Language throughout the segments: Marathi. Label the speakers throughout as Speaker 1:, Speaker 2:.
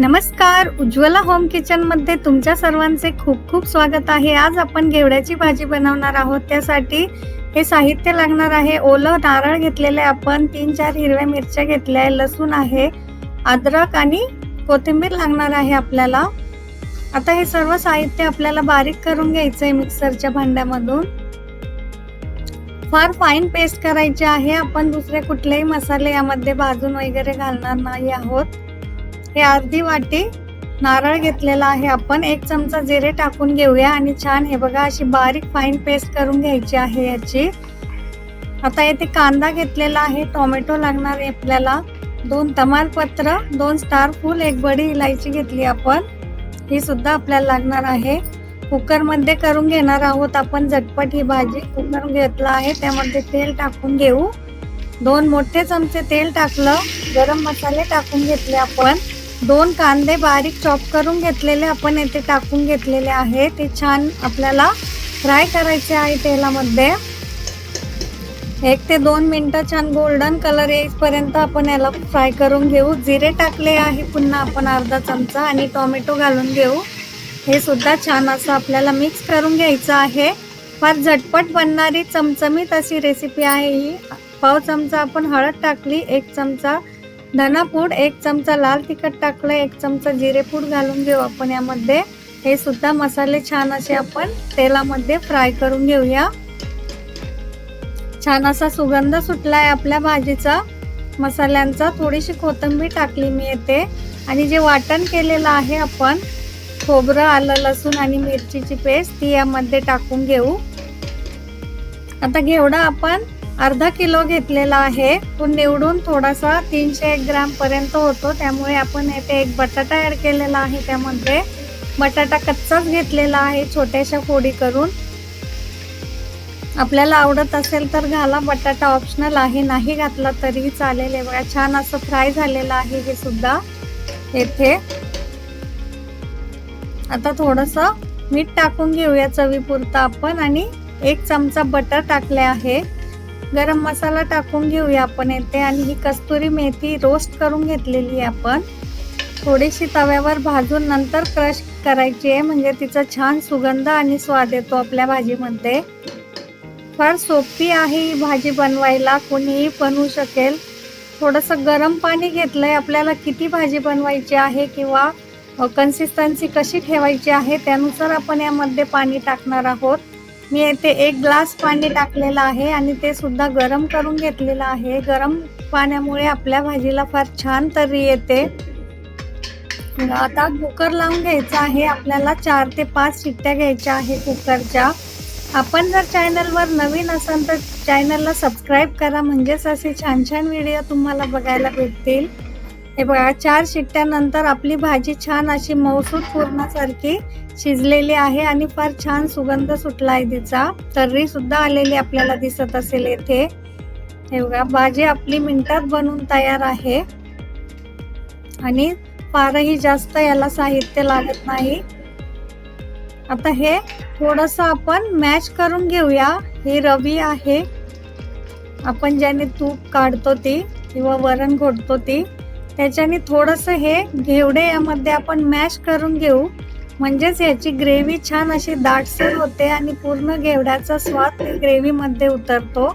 Speaker 1: नमस्कार उज्ज्वला होम किचनमध्ये तुमच्या सर्वांचे खूप खूप स्वागत आहे. आज आपण घेवड्याची भाजी बनवणार आहोत. त्यासाठी हे साहित्य लागणार आहे. ओलं नारळ घेतलेले आपण. तीन चार हिरव्या मिरच्या घेतल्या आहे. लसूण आहे. अद्रक आणि कोथिंबीर लागणार आहे आपल्याला. आता हे सर्व साहित्य आपल्याला बारीक करून घ्यायचं आहे मिक्सरच्या भांड्यामधून. फार फाईन पेस्ट करायची आहे. आपण दुसरे कुठलेही मसाले यामध्ये भाजून वगैरे घालणार नाही आहोत. हे अर्धी वाटी नारळ घेतलेला आहे. आपण एक चमचा जिरे टाकून घेऊया आणि छान हे बघा अशी बारीक फाईन पेस्ट करून घ्यायची आहे याची. आता येथे कांदा घेतलेला आहे. टोमॅटो लागणार आहे आपल्याला. दोन तमालपत्र दोन स्टार फूल एक बडी इलायची घेतली आपण. ही सुद्धा आपल्याला लागणार आहे. कुकरमध्ये करून घेणार आहोत आपण झटपट ही भाजी. कुकर घेतला आहे. त्यामध्ये तेल टाकून घेऊ. दोन मोठे चमचे तेल टाकलं. गरम मसाले टाकून घेतले आपण. दोन कांदे बारीक चॉप करून घेतलेले आपण येथे टाकून घेतलेले आहे ते छान आपल्याला फ्राय करायचे आहे तेलामध्ये. एक ते दोन मिनटं छान गोल्डन कलर येईपर्यंत आपण याला फ्राय करून घेऊ. जिरे टाकले आहे पुन्हा आपण अर्धा चमचा आणि टोमॅटो घालून घेऊ. हे सुद्धा छान असं आपल्याला मिक्स करून घ्यायचं आहे. फार झटपट बनणारी चमचमीत अशी रेसिपी आहे ही. पाव चमचा आपण हळद टाकली एक चमचा धनापूड एक चमचा लाल तिखट टाकलं एक चमचा जिरेपूड घालून घेऊ आपण यामध्ये. हे सुद्धा मसाले छान असे आपण तेलामध्ये फ्राय करून घेऊया. छान असा सुगंध सुटलाय आपल्या भाजीचा. मसाल्यांचा थोडीशी कोथिंबीर टाकली मी येते आणि जे वाटण केलेलं आहे आपण खोबरं आलं लसूण आणि मिरचीची पेस्ट ती यामध्ये टाकून घेऊ. आता घेवडा आपण अर्धा किलो घेतलेला आहे. तो निवडून थोडासा तीनशे एक ग्राम पर्यंत होतो. त्यामुळे आपण येथे एक बटाटा ॲड केलेला आहे त्यामध्ये. बटाटा कच्चाच घेतलेला आहे छोट्याशा फोडी करून. आपल्याला आवडत असेल तर घाला. बटाटा ऑप्शनल आहे. नाही घातला तरीही चालेल. हे बघा छान असं फ्राय झालेलं आहे हे सुद्धा येथे. आता थोडस मीठ टाकून घेऊया चवीपुरतं आपण. आणि एक चमचा बटर टाकले आहे. गरम मसाला टाकून घेऊया आपण येथे आणि ही कस्तुरी मेथी रोस्ट करून घेतलेली आहे आपण. थोडीशी तव्यावर भाजून नंतर क्रश करायची आहे म्हणजे तिचा छान सुगंध आणि स्वाद येतो आपल्या भाजीमध्ये. फार सोपी आहे ही भाजी बनवायला कोणीही बनवू शकेल. थोडंसं गरम पाणी घेतलंय आपल्याला किती भाजी बनवायची आहे किंवा कन्सिस्टन्सी कशी ठेवायची आहे त्यानुसार आपण यामध्ये पाणी टाकणार आहोत. मी येथे एक ग्लास पाणी टाकलेलं आहे आणि ते सुद्धा गरम करून घेतलेलं आहे. गरम पाण्यामुळे आपल्या भाजीला फार छान तरी येते. आता कुकर लावून घ्यायचा आहे. आपल्याला चार ते पाच शिट्ट्या घ्यायच्या आहे कुकरच्या. आपण जर चॅनलवर नवीन असाल तर चॅनलला सबस्क्राईब करा. म्हणजेच असे छान छान व्हिडिओ तुम्हाला बघायला भेटतील. हे बघा चार शिट्ट्यानंतर आपली भाजी छान अशी मौसूद पूर्णासारखी शिजलेली आहे आणि फार छान सुगंध सुटला आहे तिचा. तर्री सुद्धा आलेली आपल्याला दिसत असेल येथे. हे बघा भाजी आपली मिनिटात बनवून तयार आहे. आणि फारही जास्त याला साहित्य लागत नाही. आता हे थोडस आपण मॅच करून घेऊया. ही रवी आहे. आपण ज्याने तूप काढतो ती किंवा वरण घोटतो ती. त्याच्याने थोडस हे घेवडे यामध्ये आपण मॅश करून घेऊ. म्हणजेच याची ग्रेव्ही छान अशी दाटसर होते आणि पूर्ण घेवड्याचा स्वाद ग्रेव्हीमध्ये उतरतो.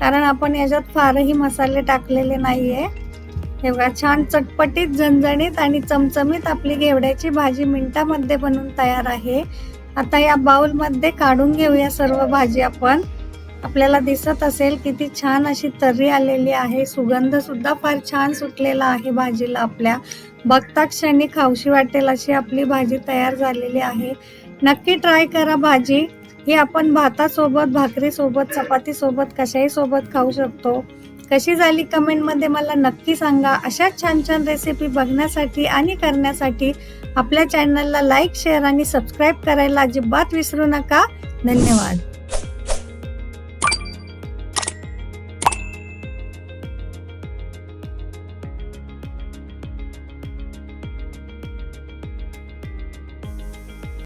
Speaker 1: कारण आपण याच्यात फारही मसाले टाकलेले नाहीये. आहे बघा छान चटपटीत झणझणीत आणि चमचमीत आपली घेवड्याची भाजी मिनिटामध्ये बनवून तयार आहे. आता या बाउलमध्ये काढून घेऊया सर्व भाजी आपण. आपल्याला दिसत असेल किती छान अशी तर्री आलेली आहे. सुगंध सुद्धा फार छान सुटलेला आहे भाजीला आपल्या. बघता क्षणी खावशी वाटेल अशी आपली भाजी तयार झालेली आहे. नक्की ट्राय करा भाजी. ही आपण भातासोबत भाकरीसोबत चपातीसोबत कशाही सोबत खाऊ शकतो. कशी झाली कमेंटमध्ये मला नक्की सांगा. अशाच छान छान रेसिपी बघण्यासाठी आणि करण्यासाठी आपल्या चॅनलला लाईक शेअर आणि सबस्क्राईब करायला अजिबात विसरू नका. धन्यवाद.